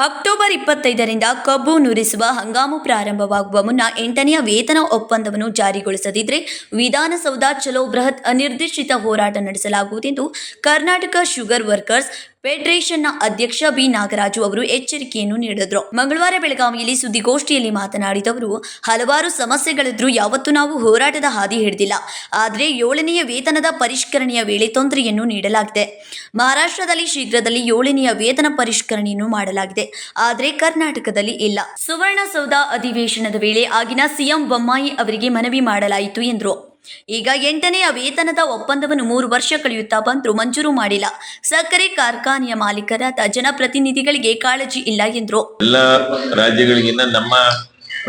October ಇಪ್ಪತ್ತೈದರಿಂದ ಕಬ್ಬು ನುರಿಸುವ ಹಂಗಾಮು ಪ್ರಾರಂಭವಾಗುವ ಮುನ್ನ ಎಂಟನೆಯ ವೇತನ ಒಪ್ಪಂದವನ್ನು ಜಾರಿಗೊಳಿಸದಿದ್ದರೆ ವಿಧಾನಸೌಧ ಚಲೋ ಬೃಹತ್ ಅನಿರ್ದಿಷ್ಟಿತ ಹೋರಾಟ ನಡೆಸಲಾಗುವುದೆಂದು ಕರ್ನಾಟಕ ಶುಗರ್ ವರ್ಕರ್ಸ್ ಫೆಡರೇಷನ್ನ ಅಧ್ಯಕ್ಷ ಬಿ. ನಾಗರಾಜು ಅವರು ಎಚ್ಚರಿಕೆಯನ್ನು ನೀಡಿದರು. ಮಂಗಳವಾರ ಬೆಳಗಾವಿಯಲ್ಲಿ ಸುದ್ದಿಗೋಷ್ಠಿಯಲ್ಲಿ ಮಾತನಾಡಿದವರು ಹಲವಾರು ಸಮಸ್ಯೆಗಳಿದ್ರು ಯಾವತ್ತೂ ನಾವು ಹೋರಾಟದ ಹಾದಿ ಹಿಡಿದಿಲ್ಲ. ಆದರೆ ಏಳನೆಯ ವೇತನದ ಪರಿಷ್ಕರಣೆಯ ವೇಳೆ ತೊಂದರೆಯನ್ನು ನೀಡಲಾಗಿದೆ. ಮಹಾರಾಷ್ಟ್ರದಲ್ಲಿ ಶೀಘ್ರದಲ್ಲಿ ಏಳನೆಯ ವೇತನ ಪರಿಷ್ಕರಣೆಯನ್ನು ಮಾಡಲಾಗಿದೆ. ಆದರೆ ಕರ್ನಾಟಕದಲ್ಲಿ ಇಲ್ಲ. ಸುವರ್ಣಸೌಧ ಅಧಿವೇಶನದ ವೇಳೆ ಆಗಿನ ಸಿಎಂ ಬೊಮ್ಮಾಯಿ ಅವರಿಗೆ ಮನವಿ ಮಾಡಲಾಯಿತು ಎಂದರು. ಈಗ ಎಂಟನೆಯ ವೇತನದ ಒಪ್ಪಂದವನ್ನು ಮೂರು ವರ್ಷ ಕಳೆಯುತ್ತಾ ಬಂದರೂ ಮಂಜೂರು ಮಾಡಿಲ್ಲ. ಸಕ್ಕರೆ ಕಾರ್ಖಾನೆಯ ಮಾಲೀಕರಾದ ಜನಪ್ರತಿನಿಧಿಗಳಿಗೆ ಕಾಳಜಿ ಇಲ್ಲ ಎಂದರು. ಎಲ್ಲ ರಾಜ್ಯಗಳಿಗಿನ್ನ ನಮ್ಮ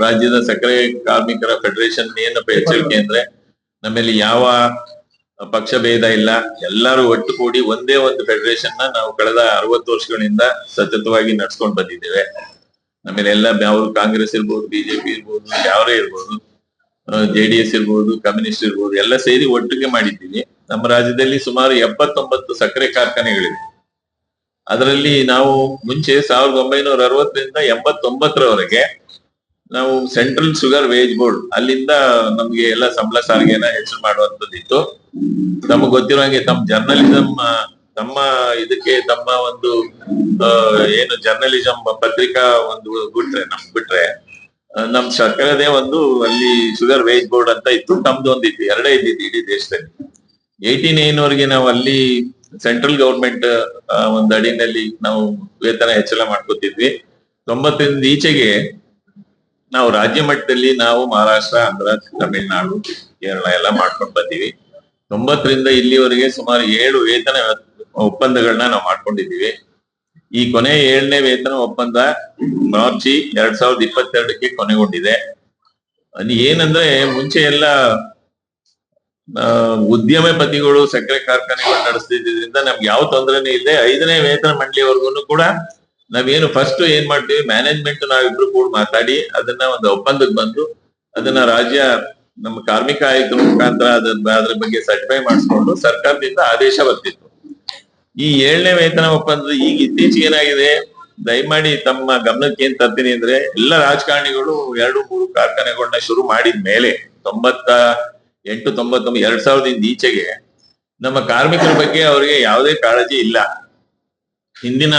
ರಾಜ್ಯದ ಸಕ್ಕರೆ ಕಾರ್ಮಿಕರ ಫೆಡರೇಷನ್ ಏನಪ್ಪ ಎಚ್ಚರಿಕೆ ಅಂದ್ರೆ ನಮ್ಮಲ್ಲಿ ಯಾವ ಪಕ್ಷ ಭೇದ ಇಲ್ಲ. ಎಲ್ಲರೂ ಒಟ್ಟು ಕೂಡಿ ಒಂದೇ ಒಂದು ಫೆಡರೇಷನ್ನ ನಾವು ಕಳೆದ ಅರವತ್ತು ವರ್ಷಗಳಿಂದ ಸತತವಾಗಿ ನಡ್ಸ್ಕೊಂಡು ಬಂದಿದ್ದೇವೆ. ನಮ್ಮಲ್ಲಿ ಎಲ್ಲ ಯಾವ ಕಾಂಗ್ರೆಸ್ ಇರ್ಬೋದು ಬಿಜೆಪಿ ಇರ್ಬೋದು ಯಾವರೇ ಇರ್ಬೋದು ಜೆ ಡಿ ಎಸ್ ಇರ್ಬೋದು, ಕಮ್ಯುನಿಸ್ಟ್ ಇರ್ಬೋದು, ಎಲ್ಲ ಸೇರಿ ಒಟ್ಟಿಗೆ ಮಾಡಿದ್ದೀವಿ ನಮ್ಮ ರಾಜ್ಯದಲ್ಲಿ ಸುಮಾರು ಎಪ್ಪತ್ತೊಂಬತ್ತು ಸಕ್ಕರೆ ಕಾರ್ಖಾನೆಗಳಿವೆ. ಅದರಲ್ಲಿ ನಾವು ಮುಂಚೆ ಸಾವಿರದ ಒಂಬೈನೂರ ಅರವತ್ತರಿಂದ ಎಂಬತ್ತೊಂಬತ್ತರವರೆಗೆ ನಾವು ಸೆಂಟ್ರಲ್ ಶುಗರ್ ವೇಜ್ ಬೋರ್ಡ್ ಅಲ್ಲಿಂದ ನಮ್ಗೆ ಎಲ್ಲ ಸಂಬಳ ಸಾರಿಗೆನ ಹೆಚ್ಚು ಮಾಡುವಂತದ್ದಿತ್ತು ನಮಗ್ ಗೊತ್ತಿರೋ ಹಾಗೆ ತಮ್ಮ ಜರ್ನಲಿಸಮ್ ತಮ್ಮ ಇದಕ್ಕೆ ತಮ್ಮ ಒಂದು ಏನು ಜರ್ನಲಿಸಂ ಪತ್ರಿಕಾ ಒಂದು ಬಿಟ್ರೆ ನಮ್ ಬಿಟ್ರೆ ನಮ್ ಸರ್ಕಾರದೇ ಒಂದು ಅಲ್ಲಿ ಶುಗರ್ ವೇಜ್ ಬೋರ್ಡ್ ಅಂತ ಇತ್ತು. ತಮ್ದು ಒಂದಿತ್ತು ಎರಡೇ ಇದ್ದಿತ್ತು ಇಡೀ ದೇಶದಲ್ಲಿ. ಏಯ್ಟಿ ನೈನ್ ವರೆಗೆ ನಾವು ಅಲ್ಲಿ ಸೆಂಟ್ರಲ್ ಗೌರ್ಮೆಂಟ್ ಒಂದು ಅಡಿನಲ್ಲಿ ನಾವು ವೇತನ ಹೆಚ್ಚಳ ಮಾಡ್ಕೋತಿದ್ವಿ. ತೊಂಬತ್ತರಿಂದ ಈಚೆಗೆ ನಾವು ರಾಜ್ಯ ಮಟ್ಟದಲ್ಲಿ ನಾವು ಮಹಾರಾಷ್ಟ್ರ, ಆಂಧ್ರ, ತಮಿಳುನಾಡು, ಕೇರಳ ಎಲ್ಲ ಮಾಡ್ಕೊಂಡು ಬಂದಿವಿ. ತೊಂಬತ್ತರಿಂದ ಇಲ್ಲಿವರೆಗೆ ಸುಮಾರು ಏಳು ವೇತನ ಒಪ್ಪಂದಗಳನ್ನ ನಾವು ಮಾಡ್ಕೊಂಡಿದ್ದೀವಿ. ಈ ಕೊನೆ ಏಳನೇ ವೇತನ ಒಪ್ಪಂದ ಮಾರ್ಚ್ ಎರಡ್ ಸಾವಿರದ ಇಪ್ಪತ್ತೆರಡಕ್ಕೆ ಕೊನೆಗೊಂಡಿದೆ. ಅದು ಏನಂದ್ರೆ ಮುಂಚೆ ಎಲ್ಲ ಉದ್ಯಮಪತಿಗಳು ಸಕ್ಕರೆ ಕಾರ್ಖಾನೆಗಳು ನಡೆಸ್ತಿದ್ದರಿಂದ ನಮ್ಗೆ ಯಾವ ತೊಂದರೆನೂ ಇಲ್ಲದೆ ಐದನೇ ವೇತನ ಮಂಡಳಿವರೆಗೂ ಕೂಡ ನಾವೇನು ಫಸ್ಟ್ ಏನ್ ಮಾಡ್ತೀವಿ ಮ್ಯಾನೇಜ್ಮೆಂಟ್ ನಾವಿಬ್ರು ಕೂಡ ಮಾತಾಡಿ ಅದನ್ನ ಒಂದು ಒಪ್ಪಂದಕ್ಕೆ ಬಂದು ಅದನ್ನ ರಾಜ್ಯ ನಮ್ಮ ಕಾರ್ಮಿಕ ಆಯುಕ್ತರ ಮುಖಾಂತರ ಅದ್ರ ಬಗ್ಗೆ ಸರ್ಟಿಫೈ ಮಾಡಿಸ್ಕೊಂಡು ಸರ್ಕಾರದಿಂದ ಆದೇಶ ಬರ್ತಿತ್ತು. ಈ ಏಳನೇ ವೇತನ ಒಪ್ಪಂದ ಈಗ ಇತ್ತೀಚೆಗೆ ಏನಾಗಿದೆ? ದಯಮಾಡಿ ತಮ್ಮ ಗಮನಕ್ಕೆ ಏನ್ ತರ್ತೀನಿ ಅಂದ್ರೆ, ಎಲ್ಲ ರಾಜಕಾರಣಿಗಳು ಎರಡು, ಮೂರು ಕಾರ್ಖಾನೆಗಳನ್ನ ಶುರು ಮಾಡಿದ ಮೇಲೆ ತೊಂಬತ್ತ ಎಂಟು, ತೊಂಬತ್ತೊಂಬತ್ತು, ಎರಡ್ ಸಾವಿರದಿಂದ ಈಚೆಗೆ ನಮ್ಮ ಕಾರ್ಮಿಕರ ಬಗ್ಗೆ ಅವರಿಗೆ ಯಾವುದೇ ಕಾಳಜಿ ಇಲ್ಲ. ಹಿಂದಿನ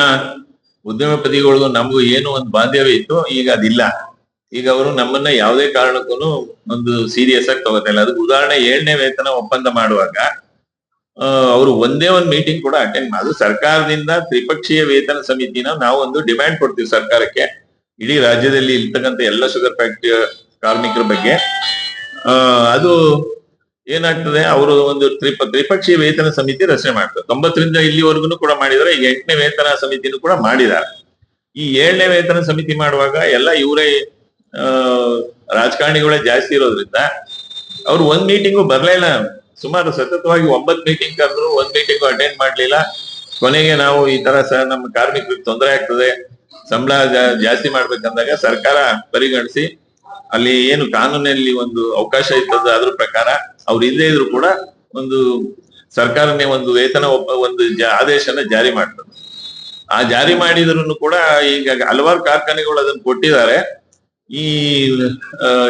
ಉದ್ಯಮಪತಿಗಳು ನಮಗೂ ಏನು ಒಂದು ಬಾಂಧವ್ಯ ಇತ್ತು ಈಗ ಅದಿಲ್ಲ. ಈಗ ಅವರು ನಮ್ಮನ್ನ ಯಾವುದೇ ಕಾರಣಕ್ಕೂ ಒಂದು ಸೀರಿಯಸ್ ಆಗಿ ತಗೋತಾ ಇಲ್ಲ. ಅದಕ್ಕೆ ಉದಾಹರಣೆ ಏಳನೇ ವೇತನ ಒಪ್ಪಂದ ಮಾಡುವಾಗ ಅವರು ಒಂದೇ ಒಂದು ಮೀಟಿಂಗ್ ಕೂಡ ಅಟೆಂಡ್ ಮಾಡೋದು ಸರ್ಕಾರದಿಂದ ತ್ರಿಪಕ್ಷೀಯ ವೇತನ ಸಮಿತಿನ ನಾವು ಒಂದು ಡಿಮ್ಯಾಂಡ್ ಕೊಡ್ತೀವಿ ಸರ್ಕಾರಕ್ಕೆ. ಇಡೀ ರಾಜ್ಯದಲ್ಲಿ ಇರ್ತಕ್ಕಂಥ ಎಲ್ಲ ಶುಗರ್ ಫ್ಯಾಕ್ಟ್ರಿ ಕಾರ್ಮಿಕರ ಬಗ್ಗೆ. ಅದು ಏನಾಗ್ತದೆ, ಅವರು ಒಂದು ತ್ರಿಪ, ತ್ರಿಪಕ್ಷೀಯ ವೇತನ ಸಮಿತಿ ರಚನೆ ಮಾಡ್ತಾರೆ. ತೊಂಬತ್ತರಿಂದ ಇಲ್ಲಿವರೆಗೂ ಕೂಡ ಮಾಡಿದ್ದಾರೆ ಈಗ ಎಂಟನೇ ವೇತನ ಸಮಿತಿನೂ ಕೂಡ ಮಾಡಿದ್ದಾರೆ ಈ ಏಳನೇ ವೇತನ ಸಮಿತಿ ಮಾಡುವಾಗ ಎಲ್ಲ ಇವರೇ ರಾಜಕಾರಣಿಗಳೇ ಜಾಸ್ತಿ ಇರೋದ್ರಿಂದ, ಅವ್ರು ಒಂದ್ ಮೀಟಿಂಗು ಬರ್ಲೇ ಇಲ್ಲ. ಸುಮಾರು ಸತತವಾಗಿ ಒಂಬತ್ ಮೀಟಿಂಗ್ ಕರೆದ್ರು ಒಂದ್ ಮೀಟಿಂಗು ಅಟೆಂಡ್ ಮಾಡ್ಲಿಲ್ಲ. ಕೊನೆಗೆ ನಾವು ಈ ತರ ಸಹ ನಮ್ಮ ಕಾರ್ಮಿಕರಿಗೆ ತೊಂದರೆ ಆಗ್ತದೆ. ಸಂಬಳ ಜಾಸ್ತಿ ಮಾಡ್ಬೇಕಂದಾಗ ಸರ್ಕಾರ ಪರಿಗಣಿಸಿ ಅಲ್ಲಿ ಏನು ಕಾನೂನಲ್ಲಿ ಒಂದು ಅವಕಾಶ ಇರ್ತದ ಅದ್ರ ಪ್ರಕಾರ ಅವ್ರು ಇಲ್ಲದೇ ಇದ್ರು ಕೂಡ ಒಂದು ಸರ್ಕಾರನೇ ಒಂದು ವೇತನ ಒಬ್ಬ ಒಂದು ಆದೇಶನ ಜಾರಿ ಮಾಡ್ತದೆ. ಆ ಜಾರಿ ಮಾಡಿದ್ರು ಕೂಡ ಈಗ ಹಲವಾರು ಕಾರ್ಖಾನೆಗಳು ಅದನ್ನ ಕೊಟ್ಟಿದ್ದಾರೆ. ಈ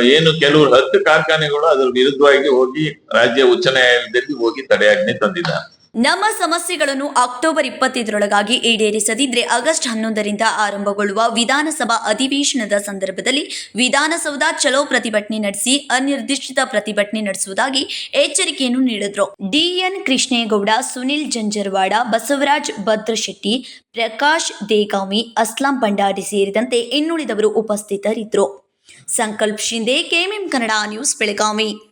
ಏನು ಕೆಲವರು ಹತ್ತು ಕಾರ್ಖಾನೆಗಳು ಅದ್ರ ವಿರುದ್ಧವಾಗಿ ಹೋಗಿ ರಾಜ್ಯ ಉಚ್ಚ ನ್ಯಾಯಾಲಯದಲ್ಲಿ ಹೋಗಿ ತಡೆಯಾಜ್ಞೆ ತಂದಿದ್ದಾರೆ. ನಮ್ಮ ಸಮಸ್ಯೆಗಳನ್ನು ಅಕ್ಟೋಬರ್ ಇಪ್ಪತ್ತೈದರೊಳಗಾಗಿ ಈಡೇರಿಸದಿದ್ರೆ ಆಗಸ್ಟ್ ಹನ್ನೊಂದರಿಂದ ಆರಂಭಗೊಳ್ಳುವ ವಿಧಾನಸಭಾ ಅಧಿವೇಶನದ ಸಂದರ್ಭದಲ್ಲಿ ವಿಧಾನಸೌಧ ಚಲೋ ಪ್ರತಿಭಟನೆ ನಡೆಸಿ ಅನಿರ್ದಿಷ್ಟ ಪ್ರತಿಭಟನೆ ನಡೆಸುವುದಾಗಿ ಎಚ್ಚರಿಕೆಯನ್ನು ನೀಡಿದ್ರು. ಡಿಎನ್ ಕೃಷ್ಣೇಗೌಡ, ಸುನಿಲ್ ಜಂಜರ್ವಾಡ, ಬಸವರಾಜ್ ಭದ್ರಶೆಟ್ಟಿ, ಪ್ರಕಾಶ್ ದೇಗಾವಿ ಅಸ್ಲಾಂ ಭಂಡಾರಿ ಸೇರಿದಂತೆ ಇನ್ನುಳಿದವರು ಉಪಸ್ಥಿತರಿದ್ದರು ಸಂಕಲ್ಪ್ ಶಿಂದೆ ಕೆಎಂಎಂ ಕನ್ನಡ ನ್ಯೂಸ್, ಬೆಳಗಾವಿ.